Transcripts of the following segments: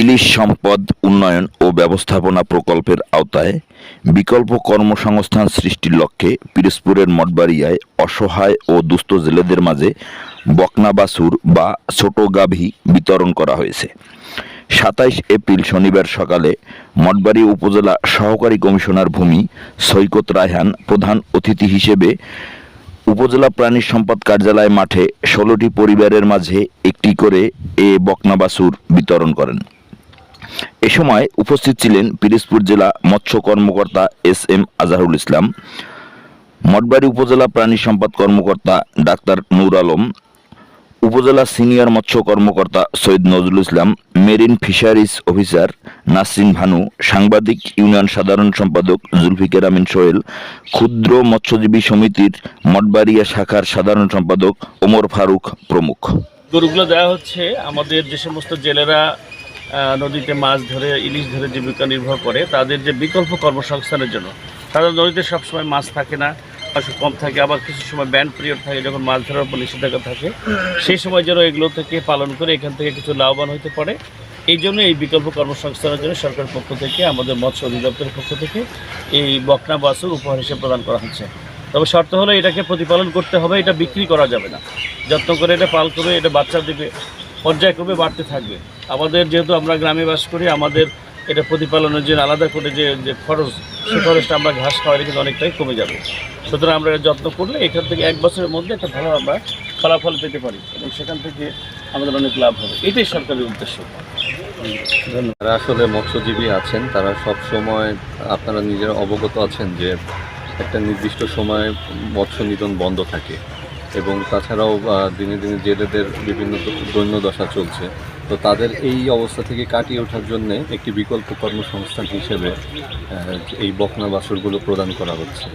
ইলিশ সম্পদ উন্নয়ন ও ব্যবস্থাপনা প্রকল্পের আওতায় বিকল্প কর্মসংস্থান সৃষ্টির লক্ষ্যে পিরোজপুরের মঠবাড়িয়ায় অসহায় ও দুস্থ জেলেদের মাঝে বকনা বাছুর বা ছোট গাভী বিতরণ করা হয়েছে। সাতাইশ এপ্রিল শনিবার সকালে মঠবাড়ি উপজেলা সহকারী কমিশনার ভূমি সৈকত রায়হান প্রধান অতিথি হিসেবে উপজেলা প্রাণী সম্পদ কার্যালয় মাঠে ষোলোটি পরিবারের মাঝে একটি করে এ বকনা বাছুর বিতরণ করেন। এ সময় উপস্থিত ছিলেন পিরোজপুর জেলা মৎস্য কর্মকর্তা এস এম আজহারুল ইসলাম, মঠবাড়ি উপজেলা প্রাণী সম্পদ কর্মকর্তা ডাক্তার নূর আলম, উপজেলা সিনিয়র মৎস্য কর্মকর্তা Syed Nazrul Islam, marine fisheries officer Nasrin Bhanu, সাংবাদিক ইউনিয়ন সাধারণ সম্পাদক জুলফিকার আমিন সোহেল, ক্ষুদ্র মৎস্যজীবী সমিতির মঠবাড়িয়া শাখার সাধারণ সম্পাদক ওমর ফারুক প্রমুখ। গরুগুলো দেওয়া হচ্ছে আমাদের যে সমস্ত জেলেরা নদীতে মাছ ধরে, ইলিশ ধরে জীবিকা নির্ভর করে, তাদের যে বিকল্প কর্মসংস্থানের জন্য তাদের নদীতে সবসময় মাছ থাকে না, মাছ কম থাকে, আবার কিছু সময় ব্যান্ড পিরিয়ড থাকে যখন মাছ ধরার উপর নিষেধাজ্ঞা থাকে, সেই সময় যেন এগুলো থেকে পালন করে এখান থেকে কিছু লাভবান হতে পারে। এই জন্য এই বিকল্প কর্মসংস্থানের জন্য সরকারের পক্ষ থেকে, আমাদের মৎস্য অধিদপ্তরের পক্ষ থেকে এই বকনা বাসুর উপহার হিসেবে প্রদান করা হচ্ছে। তবে শর্ত হলো এটাকে প্রতিপালন করতে হবে, এটা বিক্রি করা যাবে না। যত্ন করে এটা পাল করবে, এটা বাচ্চার দিকে পর্যায়ক্রমে বাড়তে থাকবে। আমাদের যেহেতু আমরা গ্রামে বাস করি, আমাদের এটা প্রতিপালনের জন্য আলাদা করে যে যে খরচ, সে খরচটা আমরা ঘাস খাওয়ালে কিন্তু অনেকটাই কমে যাবে। সুতরাং আমরা এটা যত্ন করলে এখান থেকে এক বছরের মধ্যে একটা ভালো আমরা ফলাফল পেতে পারি এবং সেখান থেকে আমাদের অনেক লাভ হবে। এটাই সরকারের উদ্দেশ্য। যারা আসলে মৎস্যজীবী আছেন, তারা সব সময় আপনারা নিজেরা অবগত আছেন যে একটা নির্দিষ্ট সময় মৎস্য নিধন বন্ধ থাকে। এবং তাছাড়াও দিনে দিনে জেলেদের বিভিন্ন দৈন্য দশা চলছে। তো তাদের এই অবস্থা থেকে কাটিয়ে ওঠার জন্য একটি বিকল্প কর্মসংস্থান হিসেবে এই বকনা বাসরগুলো প্রদান করা হচ্ছে।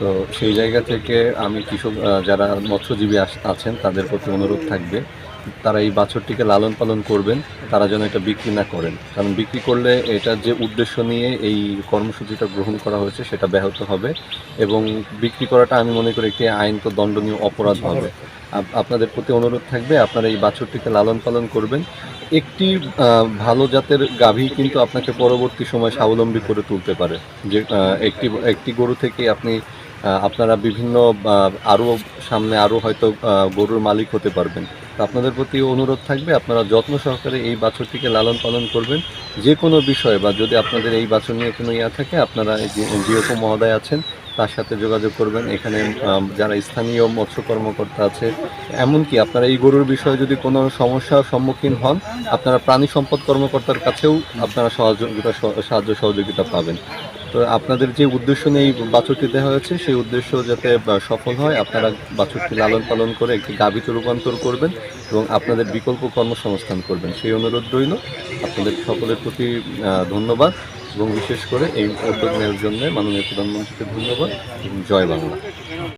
তো সেই জায়গা থেকে আমি কৃষক যারা মৎস্যজীবী আছেন, তাদের প্রতি অনুরোধ থাকবে তারা এই বাছুরটিকে লালন পালন করবেন, তারা যেন এটা বিক্রি না করেন। কারণ বিক্রি করলে এটার যে উদ্দেশ্য নিয়ে এই কর্মসূচিটা গ্রহণ করা হয়েছে, সেটা ব্যাহত হবে এবং বিক্রি করাটা আমি মনে করি একটি আইন তো দণ্ডনীয় অপরাধ হবে। আপনাদের প্রতি অনুরোধ থাকবে, আপনারা এই বাছুরটিকে লালন পালন করবেন। একটি ভালো জাতের গাভী কিন্তু আপনাকে পরবর্তী সময় স্বাবলম্বী করে তুলতে পারে। যে একটি একটি গরু থেকে আপনি আপনারা বিভিন্ন আরও সামনে আরও হয়তো গরুর মালিক হতে পারবেন। আপনাদের প্রতি অনুরোধ থাকবে, আপনারা যত্ন সহকারে এই বাছুরটিকে লালন পালন করবেন। যে কোনো বিষয়ে বা যদি আপনাদের এই বাছুর নিয়ে কোনো ইয়া থাকে, আপনারা যে জিওপো মহোদয় আছেন, তার সাথে যোগাযোগ করবেন। এখানে যারা স্থানীয় মৎস্য কর্মকর্তা আছে, এমনকি আপনারা এই গরুর বিষয়ে যদি কোনো সমস্যার সম্মুখীন হন, আপনারা প্রাণী সম্পদ কর্মকর্তার কাছেও আপনারা সহযোগিতা সাহায্য সহযোগিতা পাবেন। তো আপনাদের যে উদ্দেশ্য নিয়ে এই বাছুরটি দেওয়া হয়েছে, সেই উদ্দেশ্য যাতে সফল হয়, আপনারা বাছুরটি লালন পালন করে একটি গাভীতে রূপান্তর করবেন এবং আপনাদের বিকল্প কর্মসংস্থান করবেন। সেই অনুরোধ রইল। আপনাদের সকলের প্রতি ধন্যবাদ এবং বিশেষ করে এই উদ্যোগ নেওয়ার জন্য মাননীয় প্রধানমন্ত্রীকে ধন্যবাদ জয় বাংলা।